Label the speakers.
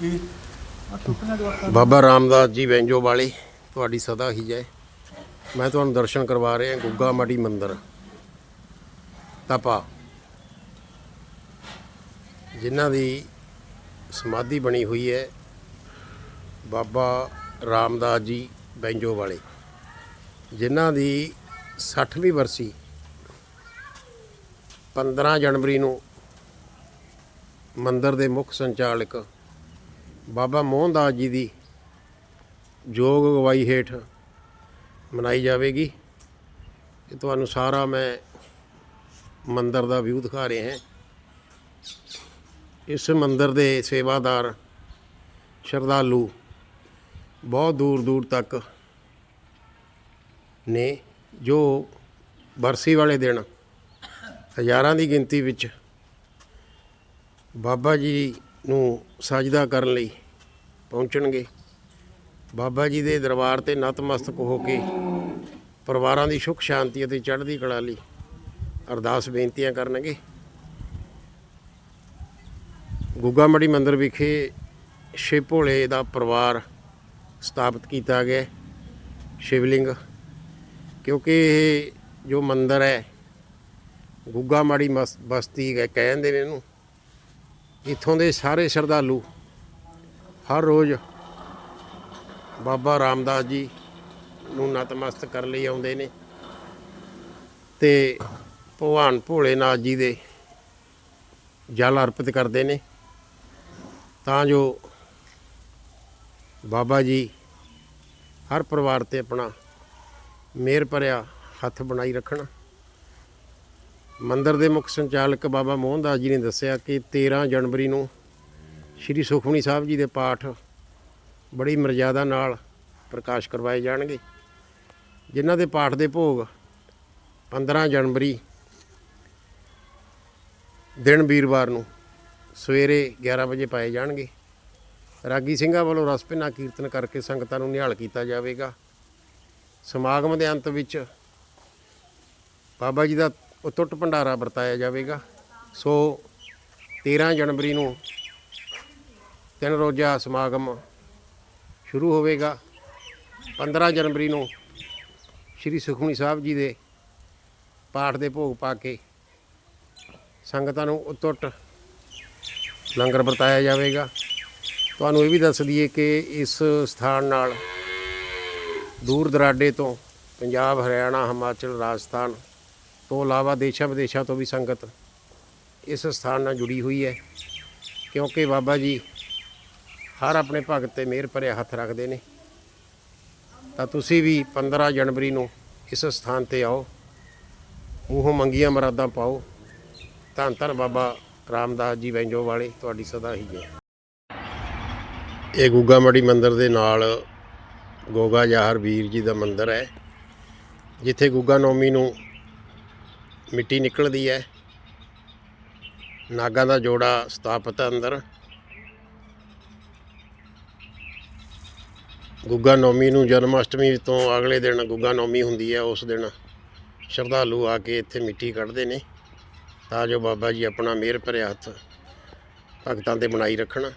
Speaker 1: ਕੀ
Speaker 2: ਬਾਬਾ ਰਾਮਦਾਸ ਜੀ ਵੈਂਜੋ ਵਾਲੇ, ਤੁਹਾਡੀ ਸਦਾ ਹੀ ਜੈ। ਮੈਂ ਤੁਹਾਨੂੰ ਦਰਸ਼ਨ ਕਰਵਾ ਰਿਹਾ, ਗੁੱਗਾ ਮਾੜੀ ਮੰਦਿਰ। ਤਪਾ ਜਿਨ੍ਹਾਂ ਦੀ ਸਮਾਧੀ ਬਣੀ ਹੋਈ ਹੈ, ਬਾਬਾ ਰਾਮਦਾਸ ਜੀ ਵੈਂਜੋ ਵਾਲੇ, ਜਿਨ੍ਹਾਂ ਦੀ 60ਵੀਂ ਵਰਸੀ 15 ਜਨਵਰੀ ਨੂੰ ਮੰਦਿਰ ਦੇ ਮੁੱਖ ਸੰਚਾਲਕ ਬਾਬਾ ਮੋਹਨਦਾਸ ਜੀ ਦੀ ਜੋਗ ਅਗਵਾਈ ਹੇਠ ਮਨਾਈ ਜਾਵੇਗੀ ਇਹ ਤੁਹਾਨੂੰ ਸਾਰਾ ਮੈਂ ਮੰਦਰ ਦਾ ਵਿਊ ਦਿਖਾ ਰਿਹਾ ਹਾਂ। ਇਸ ਮੰਦਰ ਦੇ ਸੇਵਾਦਾਰ ਸ਼ਰਧਾਲੂ ਬਹੁਤ ਦੂਰ ਦੂਰ ਤੱਕ ਨੇ, ਜੋ ਬਰਸੀ ਵਾਲੇ ਦਿਨ ਹਜ਼ਾਰਾਂ ਦੀ ਗਿਣਤੀ ਵਿੱਚ ਬਾਬਾ ਜੀ ਨੂੰ ਸਾਜਦਾ ਕਰਨ ਲਈ ਪਹੁੰਚਣਗੇ। ਬਾਬਾ ਜੀ ਦੇ ਦਰਬਾਰ ਤੇ ਨਤਮਸਤਕ ਹੋ ਕੇ ਪਰਿਵਾਰਾਂ ਦੀ ਸੁੱਖ, ਸ਼ਾਂਤੀ ਅਤੇ ਚੜ੍ਹਦੀ ਕਲਾ ਲਈ ਅਰਦਾਸ ਬੇਨਤੀਆਂ ਕਰਨਗੇ। ਗੁੱਗਾ ਮੜੀ ਮੰਦਿਰ ਵਿਖੇ ਸ਼ਿਵ ਭੋਲੇ ਦਾ ਪਰਿਵਾਰ ਸਥਾਪਿਤ ਕੀਤਾ ਗਿਆ ਸ਼ਿਵਲਿੰਗ। ਕਿਉਂਕਿ ਇਹ ਜੋ ਮੰਦਿਰ ਹੈ ਗੁੱਗਾ ਮਾੜੀ ਮਸ- ਬਸਤੀ ਹੈ ਕਹਿੰਦੇ ਨੇ ਇਹਨੂੰ। ਇੱਥੋਂ ਦੇ ਸਾਰੇ ਸ਼ਰਧਾਲੂ ਹਰ ਰੋਜ਼ ਬਾਬਾ ਰਾਮਦਾਸ ਜੀ ਨੂੰ ਨਤਮਸਤਕ ਕਰਨ ਲਈ ਆਉਂਦੇ ਨੇ ਤੇ ਭਗਵਾਨ ਭੋਲੇਨਾਥ ਜੀ ਦੇ ਜਲ ਅਰਪਿਤ ਕਰਦੇ ਨੇ। ਤਾਂ ਜੋ ਬਾਬਾ ਜੀ ਹਰ ਪਰਿਵਾਰ ਤੇ ਆਪਣਾ ਮਿਹਰ ਭਰਿਆ ਹੱਥ ਬਣਾਈ ਰੱਖਣ। ਮੰਦਰ ਦੇ ਮੁੱਖ ਸੰਚਾਲਕ ਬਾਬਾ ਮੋਹਨਦਾਸ ਜੀ ਨੇ ਦੱਸਿਆ ਕਿ 13 ਜਨਵਰੀ ਨੂੰ ਸ੍ਰੀ ਸੁਖਮਨੀ ਸਾਹਿਬ ਜੀ ਦੇ ਪਾਠ ਬੜੀ ਮਰਜ਼ਾਦਾ ਨਾਲ ਪ੍ਰਕਾਸ਼ ਕਰਵਾਏ ਜਾਣਗੇ, ਜਿਨ੍ਹਾਂ ਦੇ ਪਾਠ ਦੇ ਭੋਗ 15 ਜਨਵਰੀ ਦਿਨ ਵੀਰਵਾਰ ਨੂੰ ਸਵੇਰੇ 11 ਵਜੇ ਪਾਏ ਜਾਣਗੇ। ਰਾਗੀ ਸਿੰਘਾਂ ਵੱਲੋਂ ਰਸਪਿਨਾ ਕੀਰਤਨ ਕਰਕੇ ਸੰਗਤਾਂ ਨੂੰ ਨਿਹਾਲ ਕੀਤਾ ਜਾਵੇਗਾ। ਸਮਾਗਮ ਦੇ ਅੰਤ ਵਿੱਚ ਬਾਬਾ ਜੀ ਦਾ ਉਤੁੱਟ ਭੰਡਾਰਾ ਵਰਤਾਇਆ ਜਾਵੇਗਾ। ਸੋ 13 ਜਨਵਰੀ ਨੂੰ ਤਿੰਨ ਰੋਜ਼ਾ ਸਮਾਗਮ ਸ਼ੁਰੂ ਹੋਵੇਗਾ। 15 ਜਨਵਰੀ ਨੂੰ ਸ੍ਰੀ ਸੁਖਮਨੀ ਸਾਹਿਬ ਜੀ ਦੇ ਪਾਠ ਦੇ ਭੋਗ ਪਾ ਕੇ ਸੰਗਤਾਂ ਨੂੰ ਉਤੁੱਟ ਲੰਗਰ ਵਰਤਾਇਆ ਜਾਵੇਗਾ। ਤੁਹਾਨੂੰ ਇਹ ਵੀ ਦੱਸ ਦਈਏ ਕਿ ਇਸ ਸਥਾਨ ਨਾਲ ਦੂਰ ਦਰਾਡੇ ਤੋਂ ਪੰਜਾਬ, ਹਰਿਆਣਾ, ਹਿਮਾਚਲ, ਰਾਜਸਥਾਨ ਤੋਂ ਇਲਾਵਾ ਦੇਸ਼ਾਂ ਵਿਦੇਸ਼ਾਂ ਤੋਂ ਵੀ ਸੰਗਤ ਇਸ ਸਥਾਨ ਨਾਲ ਜੁੜੀ ਹੋਈ ਹੈ, ਕਿਉਂਕਿ ਬਾਬਾ ਜੀ ਹਰ ਆਪਣੇ ਭਗਤ ਤੇ ਮਿਹਰ ਭਰਿਆ ਹੱਥ ਰੱਖਦੇ ਨੇ। ਤਾਂ ਤੁਸੀਂ ਵੀ 15 ਜਨਵਰੀ ਨੂੰ ਇਸ ਸਥਾਨ ਤੇ ਆਓ, ਮੂੰਹੋਂ ਮੰਗੀਆਂ ਮਰਾਦਾਂ ਪਾਓ। ਧੰਨ ਧੰਨ ਬਾਬਾ ਰਾਮਦਾਸ ਜੀ ਵੈਂਜੋ ਵਾਲੇ, ਤੁਹਾਡੀ ਸਦਾ ਹੀ ਹੈ ਇਹ ਗੁੱਗਾ ਮੜੀ ਮੰਦਿਰ ਦੇ ਨਾਲ ਗੋਗਾ ਜਾਹਰ ਵੀਰ ਜੀ ਦਾ ਮੰਦਿਰ ਹੈ, ਜਿੱਥੇ ਗੁੱਗਾ ਨੌਮੀ ਨੂੰ ਮਿੱਟੀ ਨਿਕਲਦੀ ਹੈ। ਨਾਗਾਂ ਦਾ ਜੋੜਾ ਸਥਾਪਿਤ ਹੈ ਅੰਦਰ। ਗੁੱਗਾ ਨੌਮੀ ਨੂੰ ਜਨਮ ਅਸ਼ਟਮੀ ਤੋਂ ਅਗਲੇ ਦਿਨ ਗੁੱਗਾ ਨੌਮੀ ਹੁੰਦੀ ਹੈ। ਉਸ ਦਿਨ ਸ਼ਰਧਾਲੂ ਆ ਕੇ ਇੱਥੇ ਮਿੱਟੀ ਕੱਢਦੇ ਨੇ। ਤਾਂ ਜੋ ਬਾਬਾ ਜੀ ਆਪਣਾ ਮਿਹਰ ਭਰਿਆ ਹੱਥ ਭਗਤਾਂ ਤੇ ਬਣਾਈ ਰੱਖਣ।